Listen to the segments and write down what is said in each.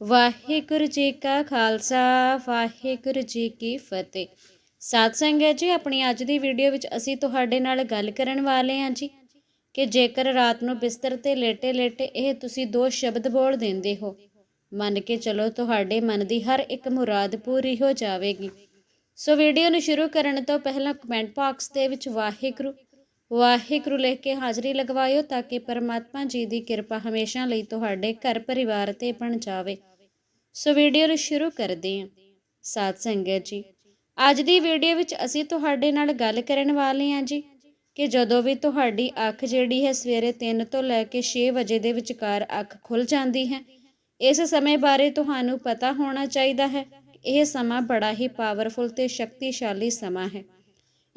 ਵਾਹਿਗੁਰੂ ਜੀ ਕਾ ਖਾਲਸਾ, ਵਾਹਿਗੁਰੂ ਜੀ ਕੀ ਫਤਿਹ। ਸਾਧ ਸੰਗਤ ਜੀ, ਆਪਣੀ ਅੱਜ ਦੀ ਵੀਡੀਓ ਵਿੱਚ ਅਸੀਂ ਤੁਹਾਡੇ ਨਾਲ ਗੱਲ ਕਰਨ ਵਾਲੇ ਹਾਂ ਜੀ ਕਿ ਜੇਕਰ ਰਾਤ ਨੂੰ ਬਿਸਤਰ ਤੇ ਲੇਟੇ ਲੇਟੇ ਇਹ ਤੁਸੀਂ ਦੋ ਸ਼ਬਦ ਬੋਲ ਦਿੰਦੇ ਹੋ, ਮੰਨ ਕੇ ਚਲੋ ਤੁਹਾਡੇ ਮਨ ਦੀ ਹਰ ਇੱਕ ਮੁਰਾਦ ਪੂਰੀ ਹੋ ਜਾਵੇਗੀ। ਸੋ ਵੀਡੀਓ ਨੂੰ ਸ਼ੁਰੂ ਕਰਨ ਤੋਂ ਪਹਿਲਾਂ ਕਮੈਂਟ ਬਾਕਸ ਦੇ ਵਿੱਚ ਵਾਹਿਗੁਰੂ ਵਾਹਿਗੁਰੂ ਲਿਖ ਕੇ ਹਾਜ਼ਰੀ ਲਗਵਾਇਓ ਤਾਂ ਕਿ ਪਰਮਾਤਮਾ ਜੀ ਦੀ ਕਿਰਪਾ ਹਮੇਸ਼ਾ ਲਈ ਤੁਹਾਡੇ ਘਰ ਪਰਿਵਾਰ ਤੇ ਬਣ ਜਾਵੇ। ਸੋ ਵੀਡੀਓ ਨੂੰ ਸ਼ੁਰੂ ਕਰਦੇ ਹਾਂ। ਸਾਧ ਸੰਗਤ ਜੀ, ਅੱਜ ਦੀ ਵੀਡੀਓ ਵਿੱਚ ਅਸੀਂ ਤੁਹਾਡੇ ਨਾਲ ਗੱਲ ਕਰਨ ਵਾਲੇ ਹਾਂ ਜੀ ਕਿ ਜਦੋਂ ਵੀ ਤੁਹਾਡੀ ਅੱਖ ਜਿਹੜੀ ਹੈ ਸਵੇਰੇ 3 ਤੋਂ ਲੈ ਕੇ 6 ਵਜੇ ਦੇ ਵਿਚਕਾਰ ਅੱਖ ਖੁੱਲ ਜਾਂਦੀ ਹੈ, ਇਸ ਸਮੇਂ ਬਾਰੇ ਤੁਹਾਨੂੰ ਪਤਾ ਹੋਣਾ ਚਾਹੀਦਾ ਹੈ ਇਹ ਸਮਾਂ ਬੜਾ ਹੀ ਪਾਵਰਫੁਲ ਤੇ ਸ਼ਕਤੀਸ਼ਾਲੀ ਸਮਾਂ ਹੈ।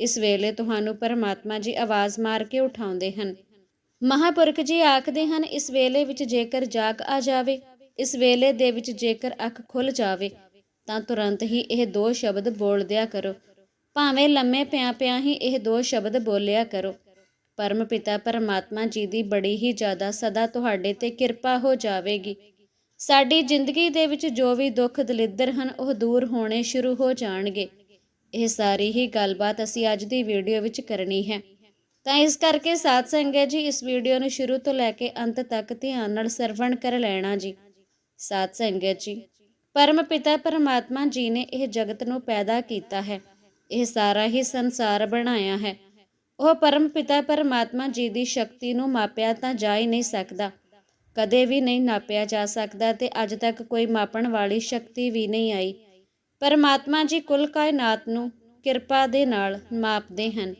ਇਸ ਵੇਲੇ ਤੁਹਾਨੂੰ ਪਰਮਾਤਮਾ ਜੀ ਆਵਾਜ਼ ਮਾਰ ਕੇ ਉਠਾਉਂਦੇ ਹਨ। ਮਹਾਪੁਰਖ ਜੀ ਆਖਦੇ ਹਨ, ਇਸ ਵੇਲੇ ਵਿੱਚ ਜੇਕਰ ਜਾਗ ਆ ਜਾਵੇ, ਇਸ ਵੇਲੇ ਦੇ ਵਿੱਚ ਜੇਕਰ ਅੱਖ ਖੁੱਲ ਜਾਵੇ, ਤਾਂ ਤੁਰੰਤ ਹੀ ਇਹ ਦੋ ਸ਼ਬਦ ਬੋਲ ਦਿਆ ਕਰੋ। ਭਾਵੇਂ ਲੰਮੇ ਪਿਆ ਪਿਆ ਹੀ ਇਹ ਦੋ ਸ਼ਬਦ ਬੋਲਿਆ ਕਰੋ। ਪਰਮ ਪਿਤਾ ਪਰਮਾਤਮਾ ਜੀ ਦੀ ਬੜੀ ਹੀ ਜ਼ਿਆਦਾ ਸਦਾ ਤੁਹਾਡੇ ਤੇ ਕਿਰਪਾ ਹੋ ਜਾਵੇਗੀ। ਸਾਡੀ ਜ਼ਿੰਦਗੀ ਦੇ ਵਿੱਚ ਜੋ ਵੀ ਦੁੱਖ ਦਲਿੱਦਰ ਹਨ, ਉਹ ਦੂਰ ਹੋਣੇ ਸ਼ੁਰੂ ਹੋ ਜਾਣਗੇ। ਇਹ ਸਾਰੀ ਹੀ ਗੱਲਬਾਤ ਅਸੀਂ ਅੱਜ ਦੀ ਵੀਡੀਓ ਵਿੱਚ ਕਰਨੀ ਹੈ। ਤਾਂ ਇਸ ਕਰਕੇ ਸਾਧ ਸੰਗਤ ਜੀ, ਇਸ ਵੀਡੀਓ ਨੂੰ ਸ਼ੁਰੂ ਤੋਂ ਲੈ ਕੇ ਅੰਤ ਤੱਕ ਧਿਆਨ ਨਾਲ ਸਰਵਣ ਕਰ ਲੈਣਾ ਜੀ। ਸਾਧ ਸੰਗਤ ਜੀ, ਪਰਮ ਪਿਤਾ ਪਰਮਾਤਮਾ ਜੀ ਨੇ ਇਹ ਜਗਤ ਨੂੰ ਪੈਦਾ ਕੀਤਾ ਹੈ। ਇਹ ਸਾਰਾ ਹੀ ਸੰਸਾਰ ਬਣਾਇਆ ਹੈ। ਉਹ ਪਰਮ ਪਿਤਾ ਪਰਮਾਤਮਾ ਜੀ ਦੀ ਸ਼ਕਤੀ ਨੂੰ ਮਾਪਿਆ ਤਾਂ ਜਾ ਹੀ ਨਹੀਂ ਸਕਦਾ। ਕਦੇ ਵੀ ਨਹੀਂ ਨਾਪਿਆ ਜਾ ਸਕਦਾ ਤੇ ਅੱਜ ਤੱਕ ਕੋਈ ਮਾਪਣ ਵਾਲੀ ਸ਼ਕਤੀ ਵੀ ਨਹੀਂ ਆਈ। ਪਰਮਾਤਮਾ ਜੀ ਕੁੱਲ ਕਾਇਨਾਤ ਨੂੰ ਕਿਰਪਾ ਦੇ ਨਾਲ ਮਾਪਦੇ ਹਨ।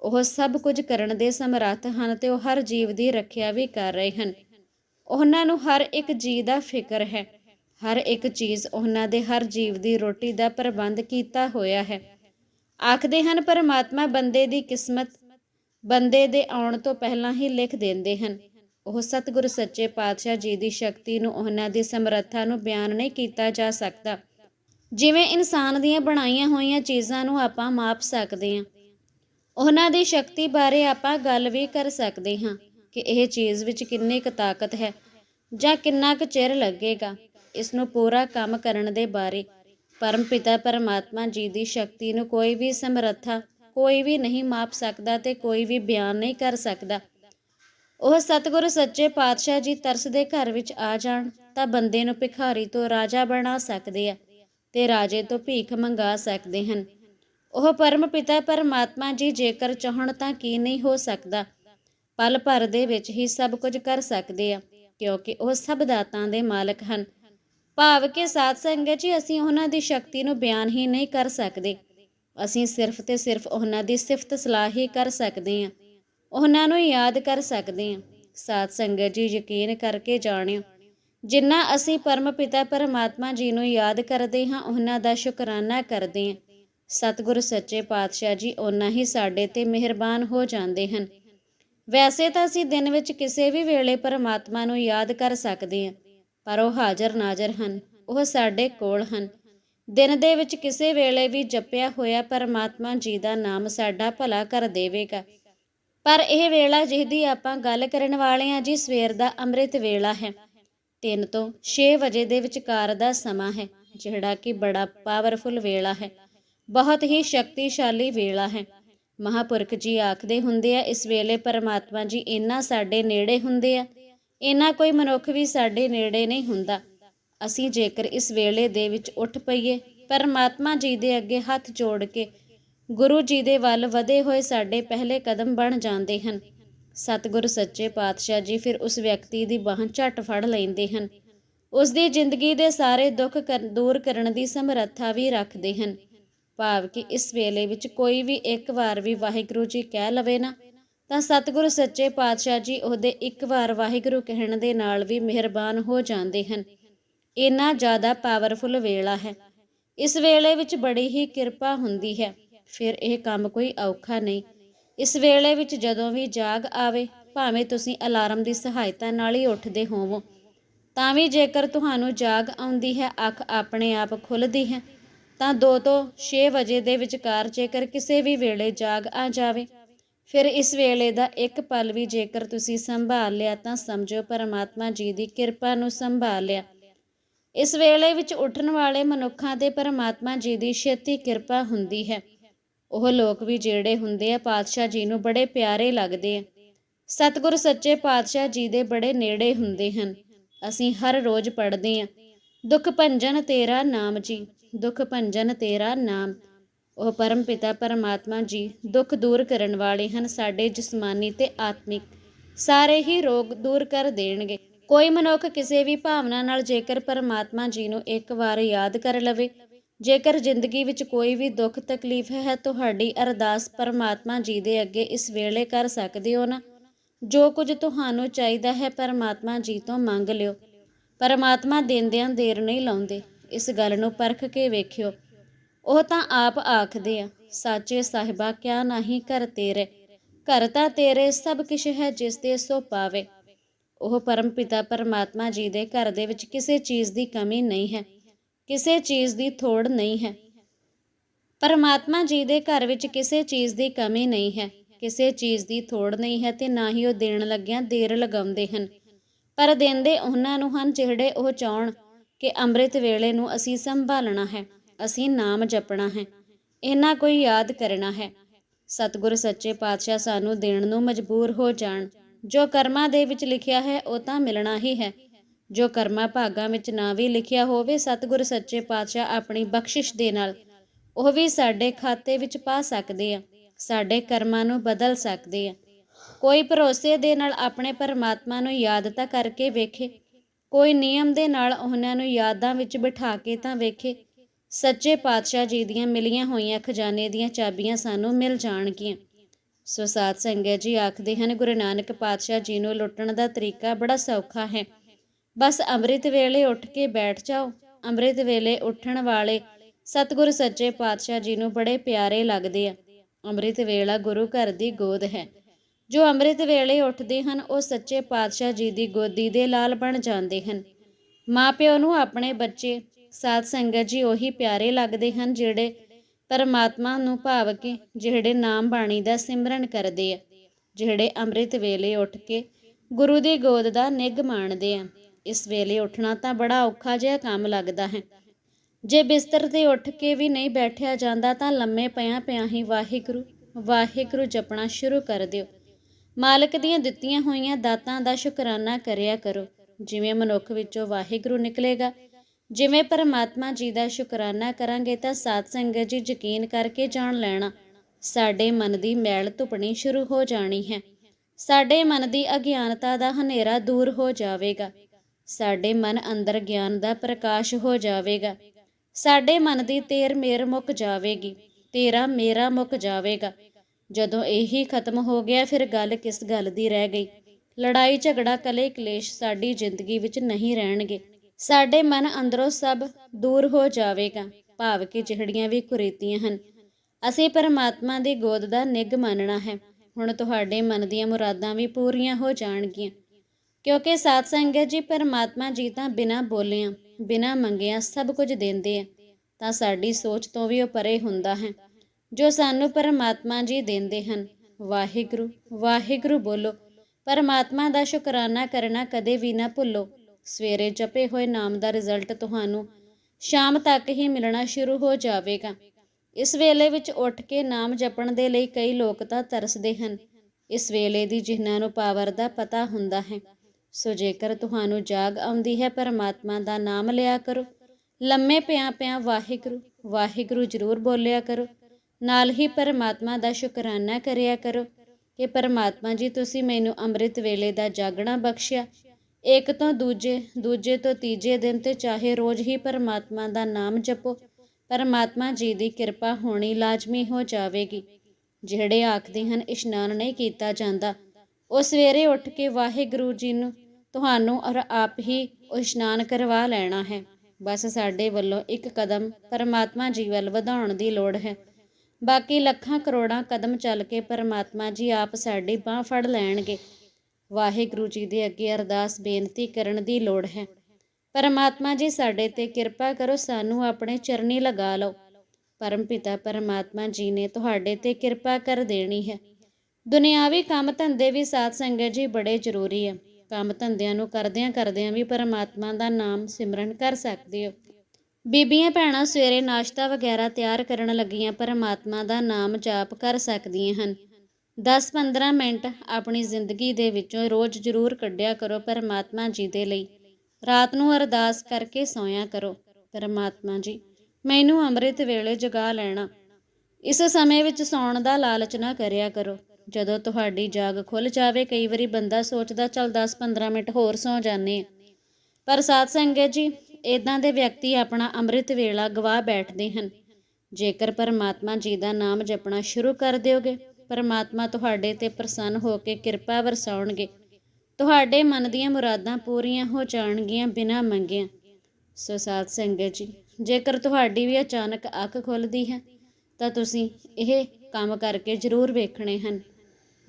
ਉਹ ਸਭ ਕੁਝ ਕਰਨ ਦੇ ਸਮਰੱਥ ਹਨ ਤੇ ਉਹ ਹਰ ਜੀਵ ਦੀ ਰੱਖਿਆ ਵੀ ਕਰ ਰਹੇ ਹਨ। ਉਹਨਾਂ ਨੂੰ ਹਰ ਇੱਕ ਜੀਵ ਦਾ ਫਿਕਰ ਹੈ। ਹਰ ਇੱਕ ਚੀਜ਼ ਉਹਨਾਂ ਦੇ ਹਰ ਜੀਵ ਦੀ ਰੋਟੀ ਦਾ ਪ੍ਰਬੰਧ ਕੀਤਾ ਹੋਇਆ ਹੈ। ਆਖਦੇ ਹਨ, ਪਰਮਾਤਮਾ ਬੰਦੇ ਦੀ ਕਿਸਮਤ ਬੰਦੇ ਦੇ ਆਉਣ ਤੋਂ ਪਹਿਲਾਂ ਹੀ ਲਿਖ ਦਿੰਦੇ ਹਨ। ਉਹ ਸਤਿਗੁਰ ਸੱਚੇ ਪਾਤਸ਼ਾਹ ਜੀ ਦੀ ਸ਼ਕਤੀ ਨੂੰ ਉਹਨਾਂ ਦੀ ਸਮਰੱਥਾ ਨੂੰ ਬਿਆਨ ਨਹੀਂ ਕੀਤਾ ਜਾ ਸਕਦਾ। ਜਿਵੇਂ ਇਨਸਾਨ ਦੀਆਂ ਬਣਾਈਆਂ ਹੋਈਆਂ ਚੀਜ਼ਾਂ ਨੂੰ ਆਪਾਂ ਮਾਪ ਸਕਦੇ ਹਾਂ। ਉਹਨਾਂ ਦੀ ਸ਼ਕਤੀ ਬਾਰੇ ਆਪਾਂ ਗੱਲ ਵੀ ਕਰ ਸਕਦੇ ਹਾਂ ਕਿ ਇਹ ਚੀਜ਼ ਵਿੱਚ ਕਿੰਨੀ ਕੁ ਤਾਕਤ ਹੈ ਜਾਂ ਕਿੰਨਾ ਕੁ ਚਿਰ ਲੱਗੇਗਾ ਇਸ ਨੂੰ ਪੂਰਾ ਕੰਮ ਕਰਨ ਦੇ ਬਾਰੇ। ਪਰਮ ਪਿਤਾ ਪਰਮਾਤਮਾ ਜੀ ਦੀ ਸ਼ਕਤੀ ਨੂੰ ਕੋਈ ਵੀ ਸਮਰੱਥਾ, ਕੋਈ ਵੀ ਨਹੀਂ ਮਾਪ ਸਕਦਾ ਤੇ ਕੋਈ ਵੀ ਬਿਆਨ ਨਹੀਂ ਕਰ ਸਕਦਾ। ਉਹ ਸਤਿਗੁਰ ਸੱਚੇ ਪਾਤਸ਼ਾਹ ਜੀ ਤਰਸ ਦੇ ਘਰ ਵਿੱਚ ਆ ਜਾਣ ਤਾਂ ਬੰਦੇ ਨੂੰ ਭਿਖਾਰੀ ਤੋਂ ਰਾਜਾ ਬਣਾ ਸਕਦੇ ਆ। ਤੇ ਰਾਜੇ ਤੋਂ ਭੀਖ ਮੰਗਾ ਸਕਦੇ ਹਨ। ਉਹ ਪਰਮ ਪਿਤਾ ਪਰਮਾਤਮਾ ਜੀ ਜੇਕਰ ਚਾਹਣ ਤਾਂ ਕੀ ਨਹੀਂ ਹੋ ਸਕਦਾ। ਪਲ ਭਰ ਦੇ ਵਿੱਚ ਹੀ ਸਭ ਕੁਝ ਕਰ ਸਕਦੇ ਆ, ਕਿਉਂਕਿ ਉਹ ਸਭ ਦਾਤਾਂ ਦੇ ਮਾਲਕ ਹਨ। ਭਾਵ ਕਿ ਸਾਧ ਸੰਗਤ ਜੀ, ਅਸੀਂ ਉਹਨਾਂ ਦੀ ਸ਼ਕਤੀ ਨੂੰ ਬਿਆਨ ਹੀ ਨਹੀਂ ਕਰ ਸਕਦੇ। ਅਸੀਂ ਸਿਰਫ ਤੇ ਸਿਰਫ ਉਹਨਾਂ ਦੀ ਸਿਫਤ ਸਲਾਹ ਹੀ ਕਰ ਸਕਦੇ ਹਾਂ ਉਹਨਾਂ ਨੂੰ ਯਾਦ ਕਰ ਸਕਦੇ ਹਾਂ ਸਾਧ ਸੰਗਤ ਜੀ ਯਕੀਨ ਕਰਕੇ ਜਾਣਿਓ ਜਿੰਨਾ ਅਸੀਂ ਪਰਮ ਪਿਤਾ ਪਰਮਾਤਮਾ ਜੀ ਨੂੰ ਯਾਦ ਕਰਦੇ ਹਾਂ, ਉਹਨਾਂ ਦਾ ਸ਼ੁਕਰਾਨਾ ਕਰਦੇ ਹਾਂ। ਸਤਿਗੁਰ ਸੱਚੇ ਪਾਤਸ਼ਾਹ ਜੀ ਉਹਨਾਂ ਹੀ ਸਾਡੇ ਤੇ ਮਿਹਰਬਾਨ ਹੋ ਜਾਂਦੇ ਹਨ। ਵੈਸੇ ਤਾਂ ਅਸੀਂ ਦਿਨ ਵਿੱਚ ਕਿਸੇ ਵੀ ਵੇਲੇ ਪਰਮਾਤਮਾ ਨੂੰ ਯਾਦ ਕਰ ਸਕਦੇ ਹਾਂ, ਪਰ ਉਹ ਹਾਜ਼ਰ ਨਾਜ਼ਰ ਹਨ, ਉਹ ਸਾਡੇ ਕੋਲ ਹਨ। ਦਿਨ ਦੇ ਵਿੱਚ ਕਿਸੇ ਵੇਲੇ ਵੀ ਜਪਿਆ ਹੋਇਆ ਪਰਮਾਤਮਾ ਜੀ ਦਾ ਨਾਮ ਸਾਡਾ ਭਲਾ ਕਰ ਦੇਵੇਗਾ। ਪਰ ਇਹ ਵੇਲਾ ਜਿਹਦੀ ਆਪਾਂ ਗੱਲ ਕਰਨ ਵਾਲੇ ਹਾਂ ਜੀ, ਸਵੇਰ ਦਾ ਅੰਮ੍ਰਿਤ ਵੇਲਾ ਹੈ। 3 ਤੋਂ 6 ਵਜੇ ਦੇ ਵਿਚਕਾਰ ਦਾ ਸਮਾਂ ਹੈ, ਜਿਹੜਾ ਕਿ ਬੜਾ ਪਾਵਰਫੁਲ ਵੇਲਾ ਹੈ, ਬਹੁਤ ਹੀ ਸ਼ਕਤੀਸ਼ਾਲੀ ਵੇਲਾ ਹੈ। ਮਹਾਪੁਰਖ ਜੀ ਆਖਦੇ ਹੁੰਦੇ ਆ, ਇਸ ਵੇਲੇ ਪਰਮਾਤਮਾ ਜੀ ਇੰਨਾ ਸਾਡੇ ਨੇੜੇ ਹੁੰਦੇ ਆ, ਇੰਨਾ ਕੋਈ ਮਨੁੱਖ ਵੀ ਸਾਡੇ ਨੇੜੇ ਨਹੀਂ ਹੁੰਦਾ। ਅਸੀਂ ਜੇਕਰ ਇਸ ਵੇਲੇ ਦੇ ਵਿੱਚ ਉੱਠ ਪਈਏ, ਪਰਮਾਤਮਾ ਜੀ ਦੇ ਅੱਗੇ ਹੱਥ ਜੋੜ ਕੇ ਗੁਰੂ ਜੀ ਦੇ ਵੱਲ ਵਧੇ ਹੋਏ ਸਾਡੇ ਪਹਿਲੇ ਕਦਮ ਬਣ ਜਾਂਦੇ ਹਨ। ਸਤਿਗੁਰ ਸੱਚੇ ਪਾਤਸ਼ਾਹ ਜੀ ਫਿਰ ਉਸ ਵਿਅਕਤੀ ਦੀ ਬਾਹ ਝੱਟ ਫੜ ਲੈਂਦੇ ਹਨ। ਉਸ ਦੀ ਜ਼ਿੰਦਗੀ ਦੇ ਸਾਰੇ ਦੁੱਖ ਦੂਰ ਕਰਨ ਦੀ ਸਮਰੱਥਾ ਵੀ ਰੱਖਦੇ ਹਨ। ਭਾਵ ਕਿ ਇਸ ਵੇਲੇ ਵਿੱਚ ਕੋਈ ਵੀ ਇੱਕ ਵਾਰ ਵੀ ਵਾਹਿਗੁਰੂ ਜੀ ਕਹਿ ਲਵੇ ਨਾ, ਤਾਂ ਸਤਿਗੁਰ ਸੱਚੇ ਪਾਤਸ਼ਾਹ ਜੀ ਉਹਦੇ ਇੱਕ ਵਾਰ ਵਾਹਿਗੁਰੂ ਕਹਿਣ ਦੇ ਨਾਲ ਵੀ ਮਿਹਰਬਾਨ ਹੋ ਜਾਂਦੇ ਹਨ। ਇੰਨਾ ਜ਼ਿਆਦਾ ਪਾਵਰਫੁਲ ਵੇਲਾ ਹੈ। ਇਸ ਵੇਲੇ ਵਿੱਚ ਬੜੀ ਹੀ ਕਿਰਪਾ ਹੁੰਦੀ ਹੈ। ਫਿਰ ਇਹ ਕੰਮ ਕੋਈ ਔਖਾ ਨਹੀਂ। ਇਸ ਵੇਲੇ ਵਿੱਚ ਜਦੋਂ ਵੀ ਜਾਗ ਆਵੇ, ਭਾਵੇਂ ਤੁਸੀਂ ਅਲਾਰਮ ਦੀ ਸਹਾਇਤਾ ਨਾਲ ਹੀ ਉੱਠਦੇ ਹੋਵੋ, ਤਾਂ ਵੀ ਜੇਕਰ ਤੁਹਾਨੂੰ ਜਾਗ ਆਉਂਦੀ ਹੈ, ਅੱਖ ਆਪਣੇ ਆਪ ਖੁੱਲਦੀ ਹੈ, ਤਾਂ 2 ਤੋਂ 6 ਵਜੇ ਦੇ ਵਿਚਕਾਰ ਜੇਕਰ ਕਿਸੇ ਵੀ ਵੇਲੇ ਜਾਗ ਆ ਜਾਵੇ, ਫਿਰ ਇਸ ਵੇਲੇ ਦਾ ਇੱਕ ਪਲ ਵੀ ਜੇਕਰ ਤੁਸੀਂ ਸੰਭਾਲ ਲਿਆ, ਤਾਂ ਸਮਝੋ ਪਰਮਾਤਮਾ ਜੀ ਦੀ ਕਿਰਪਾ ਨੂੰ ਸੰਭਾਲ ਲਿਆ। ਇਸ ਵੇਲੇ ਵਿੱਚ ਉੱਠਣ ਵਾਲੇ ਮਨੁੱਖਾਂ ਤੇ ਪਰਮਾਤਮਾ ਜੀ ਦੀ ਛੇਤੀ ਕਿਰਪਾ ਹੁੰਦੀ ਹੈ। ਉਹ ਲੋਕ ਵੀ ਜਿਹੜੇ ਹੁੰਦੇ ਆ, ਪਾਤਸ਼ਾਹ ਜੀ ਨੂੰ ਬੜੇ ਪਿਆਰੇ ਲੱਗਦੇ ਆ। ਸਤਿਗੁਰ ਸੱਚੇ ਪਾਤਸ਼ਾਹ ਜੀ ਦੇ ਬੜੇ ਨੇੜੇ ਹੁੰਦੇ ਹਨ। ਅਸੀਂ ਹਰ ਰੋਜ਼ ਪੜ੍ਹਦੇ ਆ ਦੁੱਖ ਭੰਜਨ ਤੇਰਾ ਨਾਮ ਜੀ, ਦੁੱਖ ਭੰਜਨ ਤੇਰਾ ਨਾਮ। ਉਹ ਪਰਮ ਪਿਤਾ ਪਰਮਾਤਮਾ ਜੀ ਦੁੱਖ ਦੂਰ ਕਰਨ ਵਾਲੇ ਹਨ, ਸਾਡੇ ਜਿਸਮਾਨੀ ਤੇ ਆਤਮਿਕ। ਸਾਰੇ ਹੀ ਰੋਗ ਦੂਰ ਕਰ ਦੇਣਗੇ। ਕੋਈ ਮਨੁੱਖ ਕਿਸੇ ਵੀ ਭਾਵਨਾ ਨਾਲ ਜੇਕਰ ਪਰਮਾਤਮਾ ਜੀ ਨੂੰ ਇੱਕ ਵਾਰ ਯਾਦ ਕਰ ਲਵੇ ਜੇਕਰ ਜ਼ਿੰਦਗੀ ਵਿੱਚ ਕੋਈ ਵੀ ਦੁੱਖ, ਤਕਲੀਫ ਹੈ, ਤੁਹਾਡੀ ਅਰਦਾਸ ਪਰਮਾਤਮਾ ਜੀ ਦੇ ਅੱਗੇ ਇਸ ਵੇਲੇ ਕਰ ਸਕਦੇ ਹੋ ਨਾ? ਜੋ ਕੁਝ ਤੁਹਾਨੂੰ ਚਾਹੀਦਾ ਹੈ, ਪਰਮਾਤਮਾ ਜੀ ਤੋਂ ਮੰਗ ਲਿਓ। ਪਰਮਾਤਮਾ ਦਿੰਦਿਆਂ ਦੇਰ ਨਹੀਂ ਲਾਉਂਦੇ। ਇਸ ਗੱਲ ਨੂੰ ਪਰਖ ਕੇ ਵੇਖਿਓ। ਉਹ ਤਾਂ ਆਪ ਆਖਦੇ ਆ, ਸਾਚੇ ਸਾਹਿਬਾ, ਕਿਆ ਨਹੀਂ ਕਰ ਤੇਰੇ? ਘਰ ਤਾਂ ਤੇਰੇ ਸਭ ਕੁਛ ਹੈ, ਜਿਸ ਦੇ ਸੋ ਪਾਵੇ। ਉਹ ਪਰਮ ਪਿਤਾ ਪਰਮਾਤਮਾ ਜੀ ਦੇ ਘਰ ਦੇ ਵਿੱਚ ਕਿਸੇ ਚੀਜ਼ ਦੀ ਕਮੀ ਨਹੀਂ ਹੈ। ਕਿਸੇ ਚੀਜ਼ ਦੀ ਥੋੜ ਨਹੀਂ ਹੈ। ਪਰਮਾਤਮਾ ਜੀ ਦੇ ਘਰ ਵਿੱਚ ਕਿਸੇ ਚੀਜ਼ ਦੀ ਕਮੀ ਨਹੀਂ ਹੈ। ਕਿਸੇ ਚੀਜ਼ ਦੀ ਥੋੜ ਨਹੀਂ ਹੈ ਤੇ ਨਾ ਹੀ ਉਹ ਦੇਣ ਲੱਗਿਆਂ ਦੇਰ ਲਗਾਉਂਦੇ ਹਨ। ਪਰ ਦਿੰਦੇ ਉਹਨਾਂ ਨੂੰ ਹਨ ਜਿਹੜੇ ਉਹ ਚਾਹਣ ਕਿ ਅੰਮ੍ਰਿਤ ਵੇਲੇ ਨੂੰ ਅਸੀਂ ਸੰਭਾਲਣਾ ਹੈ, ਅਸੀਂ ਨਾਮ ਜਪਣਾ ਹੈ। ਇਹਨਾਂ ਕੋਈ ਯਾਦ ਕਰਨਾ ਹੈ। ਸਤਿਗੁਰ ਸੱਚੇ ਪਾਤਸ਼ਾਹ ਸਾਨੂੰ ਦੇਣ ਨੂੰ ਮਜਬੂਰ ਹੋ ਜਾਣ। ਜੋ ਕਰਮਾਂ ਦੇ ਵਿੱਚ ਲਿਖਿਆ ਹੈ, ਉਹ ਤਾਂ ਮਿਲਣਾ ਹੀ ਹੈ। ਜੋ ਕਰਮਾਂ ਭਾਗਾਂ ਵਿੱਚ ਨਾ ਵੀ ਲਿਖਿਆ ਹੋਵੇ, ਸਤਿਗੁਰ ਸੱਚੇ ਪਾਤਸ਼ਾਹ ਆਪਣੀ ਬਖਸ਼ਿਸ਼ ਦੇ ਨਾਲ ਉਹ ਵੀ ਸਾਡੇ ਖਾਤੇ ਵਿੱਚ ਪਾ ਸਕਦੇ ਆ, ਸਾਡੇ ਕਰਮਾਂ ਨੂੰ ਬਦਲ ਸਕਦੇ ਆ। ਕੋਈ ਭਰੋਸੇ ਦੇ ਨਾਲ ਆਪਣੇ ਪਰਮਾਤਮਾ ਨੂੰ ਯਾਦ ਤਾਂ ਕਰਕੇ ਵੇਖੇ, ਕੋਈ ਨਿਯਮ ਦੇ ਨਾਲ ਉਹਨਾਂ ਨੂੰ ਯਾਦਾਂ ਵਿੱਚ ਬਿਠਾ ਕੇ ਤਾਂ ਵੇਖੇ, ਸੱਚੇ ਪਾਤਸ਼ਾਹ ਜੀ ਦੀਆਂ ਮਿਲੀਆਂ ਹੋਈਆਂ ਖਜ਼ਾਨੇ ਦੀਆਂ ਚਾਬੀਆਂ ਸਾਨੂੰ ਮਿਲ ਜਾਣਗੀਆਂ। ਸੋ ਸਾਧ ਸੰਗਤ ਜੀ ਆਖਦੇ ਹਨ, ਗੁਰੂ ਨਾਨਕ ਪਾਤਸ਼ਾਹ ਜੀ ਨੂੰ ਲੁੱਟਣ ਦਾ ਤਰੀਕਾ ਬੜਾ ਸੌਖਾ ਹੈ। ਬਸ ਅੰਮ੍ਰਿਤ ਵੇਲੇ ਉੱਠ ਕੇ ਬੈਠ ਜਾਓ। ਅੰਮ੍ਰਿਤ ਵੇਲੇ ਉੱਠਣ ਵਾਲੇ ਸਤਿਗੁਰ ਸੱਚੇ ਪਾਤਸ਼ਾਹ ਜੀ ਨੂੰ ਬੜੇ ਪਿਆਰੇ ਲੱਗਦੇ ਆ। ਅੰਮ੍ਰਿਤ ਵੇਲਾ ਗੁਰੂ ਘਰ ਦੀ ਗੋਦ ਹੈ। ਜੋ ਅੰਮ੍ਰਿਤ ਵੇਲੇ ਉੱਠਦੇ ਹਨ, ਉਹ ਸੱਚੇ ਪਾਤਸ਼ਾਹ ਜੀ ਦੀ ਗੋਦੀ ਦੇ ਲਾਲ ਬਣ ਜਾਂਦੇ ਹਨ। ਮਾਪਿਓ ਨੂੰ ਆਪਣੇ ਬੱਚੇ, ਸਾਧ ਸੰਗਤ ਜੀ ਉਹੀ ਪਿਆਰੇ ਲੱਗਦੇ ਹਨ, ਜਿਹੜੇ ਪਰਮਾਤਮਾ ਨੂੰ ਭਾਵ ਕੇ, ਜਿਹੜੇ ਨਾਮ ਬਾਣੀ ਦਾ ਸਿਮਰਨ ਕਰਦੇ ਆ, ਜਿਹੜੇ ਅੰਮ੍ਰਿਤ ਵੇਲੇ ਉੱਠ ਕੇ ਗੁਰੂ ਦੀ ਗੋਦ ਦਾ ਨਿੱਘ ਮਾਣਦੇ ਆ। ਇਸ ਵੇਲੇ ਉੱਠਣਾ ਤਾਂ ਬੜਾ ਔਖਾ ਜਿਹਾ ਕੰਮ ਲੱਗਦਾ ਹੈ। ਜੇ ਬਿਸਤਰ ਤੇ ਉੱਠ ਕੇ ਵੀ ਨਹੀਂ ਬੈਠਿਆ ਜਾਂਦਾ ਤਾਂ ਲੰਮੇ ਪਿਆਂ ਪਿਆਂ ਹੀ ਵਾਹਿਗੁਰੂ ਵਾਹਿਗੁਰੂ ਜਪਣਾ ਸ਼ੁਰੂ ਕਰ ਦਿਓ। ਮਾਲਕ ਦੀਆਂ ਦਿੱਤੀਆਂ ਹੋਈਆਂ ਦਾਤਾਂ ਦਾ ਸ਼ੁਕਰਾਨਾ ਕਰਿਆ ਕਰੋ। ਜਿਵੇਂ ਮਨੁੱਖ ਵਿੱਚੋਂ ਵਾਹਿਗੁਰੂ ਨਿਕਲੇਗਾ, ਜਿਵੇਂ ਪਰਮਾਤਮਾ ਜੀ ਦਾ ਸ਼ੁਕਰਾਨਾ ਕਰਾਂਗੇ ਤਾਂ ਸਾਧ ਸੰਗਤ ਜੀ ਯਕੀਨ ਕਰਕੇ ਜਾਣ ਲੈਣਾ, ਸਾਡੇ ਮਨ ਦੀ ਮੈਲ ਧੁਪਣੀ ਸ਼ੁਰੂ ਹੋ ਜਾਣੀ ਹੈ। ਸਾਡੇ ਮਨ ਦੀ ਅਗਿਆਨਤਾ ਦਾ ਹਨੇਰਾ ਦੂਰ ਹੋ ਜਾਵੇਗਾ। ਸਾਡੇ ਮਨ ਅੰਦਰ ਗਿਆਨ ਦਾ ਪ੍ਰਕਾਸ਼ ਹੋ ਜਾਵੇਗਾ। ਸਾਡੇ ਮਨ ਦੀ ਤੇਰ ਮੇਰ ਮੁੱਕ ਜਾਵੇਗੀ, ਤੇਰਾ ਮੇਰਾ ਮੁੱਕ ਜਾਵੇਗਾ। ਜਦੋਂ ਇਹੀ ਖਤਮ ਹੋ ਗਿਆ, ਫਿਰ ਗੱਲ ਕਿਸ ਗੱਲ ਦੀ ਰਹਿ ਗਈ? ਲੜਾਈ, ਝਗੜਾ, ਕਲੇ, ਕਲੇਸ਼ ਸਾਡੀ ਜ਼ਿੰਦਗੀ ਵਿੱਚ ਨਹੀਂ ਰਹਿਣਗੇ। ਸਾਡੇ ਮਨ ਅੰਦਰੋਂ ਸਭ ਦੂਰ ਹੋ ਜਾਵੇਗਾ, ਭਾਵ ਕਿ ਜਿਹੜੀਆਂ ਵੀ ਕੁਰੀਤੀਆਂ ਹਨ, ਅਸੀਂ ਪਰਮਾਤਮਾ ਦੀ ਗੋਦ ਦਾ ਨਿੱਘ ਮੰਨਣਾ ਹੈ। ਹੁਣ ਤੁਹਾਡੇ ਮਨ ਦੀਆਂ ਮੁਰਾਦਾਂ ਵੀ ਪੂਰੀਆਂ ਹੋ ਜਾਣਗੀਆਂ। ਕਿਉਂਕਿ ਸਾਧ ਸੰਗਤ ਜੀ ਪਰਮਾਤਮਾ ਜੀ ਤਾਂ ਬਿਨਾਂ ਬੋਲਿਆਂ, ਬਿਨਾਂ ਮੰਗਿਆਂ ਸਭ ਕੁਝ ਦਿੰਦੇ ਆ, ਤਾਂ ਸਾਡੀ ਸੋਚ ਤੋਂ ਵੀ ਉਹ ਪਰੇ ਹੁੰਦਾ ਹੈ। ਜੋ ਸਾਨੂੰ ਪਰਮਾਤਮਾ ਜੀ ਦਿੰਦੇ ਹਨ, ਵਾਹਿਗੁਰੂ ਵਾਹਿਗੁਰੂ ਬੋਲੋ। ਪਰਮਾਤਮਾ ਦਾ ਸ਼ੁਕਰਾਨਾ ਕਰਨਾ ਕਦੇ ਵੀ ਨਾ ਭੁੱਲੋ। ਸਵੇਰੇ ਜਪੇ ਹੋਏ ਨਾਮ ਦਾ ਰਿਜ਼ਲਟ ਤੁਹਾਨੂੰ ਸ਼ਾਮ ਤੱਕ ਹੀ ਮਿਲਣਾ ਸ਼ੁਰੂ ਹੋ ਜਾਵੇਗਾ। ਇਸ ਵੇਲੇ ਵਿੱਚ ਉੱਠ ਕੇ ਨਾਮ ਜਪਣ ਦੇ ਲਈ ਕਈ ਲੋਕ ਤਾਂ ਤਰਸਦੇ ਹਨ। ਇਸ ਵੇਲੇ ਦੀ ਜਿਨ੍ਹਾਂ ਨੂੰ ਪਾਵਰ ਦਾ ਪਤਾ ਹੁੰਦਾ ਹੈ ਸੋ ਜੇਕਰ ਤੁਹਾਨੂੰ ਜਾਗ ਆਉਂਦੀ ਹੈ, ਪਰਮਾਤਮਾ ਦਾ ਨਾਮ ਲਿਆ ਕਰੋ। ਲੰਮੇ ਪਿਆਂ ਪਿਆਂ ਵਾਹਿਗੁਰੂ ਵਾਹਿਗੁਰੂ ਜ਼ਰੂਰ ਬੋਲਿਆ ਕਰੋ। ਨਾਲ ਹੀ ਪਰਮਾਤਮਾ ਦਾ ਸ਼ੁਕਰਾਨਾ ਕਰਿਆ ਕਰੋ ਕਿ ਪਰਮਾਤਮਾ ਜੀ, ਤੁਸੀਂ ਮੈਨੂੰ ਅੰਮ੍ਰਿਤ ਵੇਲੇ ਦਾ ਜਾਗਣਾ ਬਖਸ਼ਿਆ। ਇੱਕ ਤੋਂ ਦੂਜੇ ਦੂਜੇ ਤੋਂ ਤੀਜੇ ਦਿਨ ਤੇ ਚਾਹੇ ਰੋਜ਼ ਹੀ ਪਰਮਾਤਮਾ ਦਾ ਨਾਮ ਜਪੋ, ਪਰਮਾਤਮਾ ਜੀ ਦੀ ਕਿਰਪਾ ਹੋਣੀ ਲਾਜ਼ਮੀ ਹੋ ਜਾਵੇਗੀ। ਜਿਹੜੇ ਆਖਦੇ ਹਨ, ਇਸ਼ਨਾਨ ਨਹੀਂ ਕੀਤਾ ਜਾਂਦਾ ਉਹ ਸਵੇਰੇ ਉੱਠ ਕੇ ਵਾਹਿਗੁਰੂ ਜੀ ਨੂੰ ਤੁਹਾਨੂੰ ਔਰ ਆਪ ਹੀ ਉਹ ਇਸ਼ਨਾਨ ਕਰਵਾ ਲੈਣਾ ਹੈ। ਬਸ ਸਾਡੇ ਵੱਲੋਂ ਇੱਕ ਕਦਮ ਪਰਮਾਤਮਾ ਜੀ ਵੱਲ ਵਧਾਉਣ ਦੀ ਲੋੜ ਹੈ। ਬਾਕੀ ਲੱਖਾਂ ਕਰੋੜਾਂ ਕਦਮ ਚੱਲ ਕੇ ਪਰਮਾਤਮਾ ਜੀ ਆਪ ਸਾਡੀ ਬਾਹ ਫੜ ਲੈਣਗੇ। ਵਾਹਿਗੁਰੂ ਜੀ ਦੇ ਅੱਗੇ ਅਰਦਾਸ ਬੇਨਤੀ ਕਰਨ ਦੀ ਲੋੜ ਹੈ। ਪਰਮਾਤਮਾ ਜੀ ਸਾਡੇ ਤੇ ਕਿਰਪਾ ਕਰੋ, ਸਾਨੂੰ ਆਪਣੇ ਚਰਨੀ ਲਗਾ ਲਓ। ਪਰਮ ਪਿਤਾ ਪਰਮਾਤਮਾ ਜੀ ਨੇ ਤੁਹਾਡੇ ਤੇ ਕਿਰਪਾ ਕਰ ਦੇਣੀ ਹੈ। ਦੁਨਿਆਵੀ ਕੰਮ ਧੰਦੇ ਵੀ ਸਾਧ ਸੰਗਤ ਜੀ ਬੜੇ ਜ਼ਰੂਰੀ ਹੈ ਕੰਮ ਧੰਦਿਆਂ ਨੂੰ ਕਰਦਿਆਂ ਕਰਦਿਆਂ ਵੀ ਪਰਮਾਤਮਾ ਦਾ ਨਾਮ ਸਿਮਰਨ ਕਰ ਸਕਦੇ ਹੋ। ਬੀਬੀਆਂ ਭੈਣਾਂ ਸਵੇਰੇ ਨਾਸ਼ਤਾ ਵਗੈਰਾ ਤਿਆਰ ਕਰਨ ਲੱਗੀਆਂ ਪਰਮਾਤਮਾ ਦਾ ਨਾਮ ਜਾਪ ਕਰ ਸਕਦੀਆਂ ਹਨ। 10-15 ਮਿੰਟ ਆਪਣੀ ਜ਼ਿੰਦਗੀ ਦੇ ਵਿੱਚੋਂ ਰੋਜ਼ ਜ਼ਰੂਰ ਕੱਢਿਆ ਕਰੋ ਪਰਮਾਤਮਾ ਜੀ ਦੇ ਲਈ। ਰਾਤ ਨੂੰ ਅਰਦਾਸ ਕਰਕੇ ਸੌਇਆ ਕਰੋ। ਪਰਮਾਤਮਾ ਜੀ, ਮੈਨੂੰ ਅੰਮ੍ਰਿਤ ਵੇਲੇ ਜਗਾ ਲੈਣਾ। ਇਸ ਸਮੇਂ ਵਿੱਚ ਸੌਣ ਦਾ ਲਾਲਚ ਨਾ ਕਰਿਆ ਕਰੋ। ਜਦੋਂ ਤੁਹਾਡੀ ਜਾਗ ਖੁੱਲ ਜਾਵੇ, ਕਈ ਵਾਰੀ ਬੰਦਾ ਸੋਚਦਾ, ਚਲ 10-15 ਮਿੰਟ ਹੋਰ ਸੌ ਜਾਂਦੇ ਆ ਪਰ ਸਾਧ ਸੰਗਤ ਜੀ ਇਦਾਂ ਦੇ ਵਿਅਕਤੀ ਆਪਣਾ ਅੰਮ੍ਰਿਤ ਵੇਲਾ ਗਵਾ ਬੈਠਦੇ ਹਨ। ਜੇਕਰ ਪਰਮਾਤਮਾ ਜੀ ਦਾ ਨਾਮ ਜਪਣਾ ਸ਼ੁਰੂ ਕਰ ਦਿਓਗੇ, ਪਰਮਾਤਮਾ ਤੁਹਾਡੇ ਤੇ ਪ੍ਰਸੰਨ ਹੋ ਕੇ ਕਿਰਪਾ ਵਰਸਾਉਣਗੇ। ਤੁਹਾਡੇ ਮਨ ਦੀਆਂ ਮੁਰਾਦਾਂ ਪੂਰੀਆਂ ਹੋ ਜਾਣਗੀਆਂ ਬਿਨਾਂ ਮੰਗਿਆਂ। ਸੋ ਸਾਧ ਸੰਗਤ ਜੀ, ਜੇਕਰ ਤੁਹਾਡੀ ਵੀ ਅਚਾਨਕ ਅੱਖ ਖੁੱਲਦੀ ਹੈ, ਤਾਂ ਤੁਸੀਂ ਇਹ ਕੰਮ ਕਰਕੇ ਜ਼ਰੂਰ ਵੇਖਣੇ ਹਨ।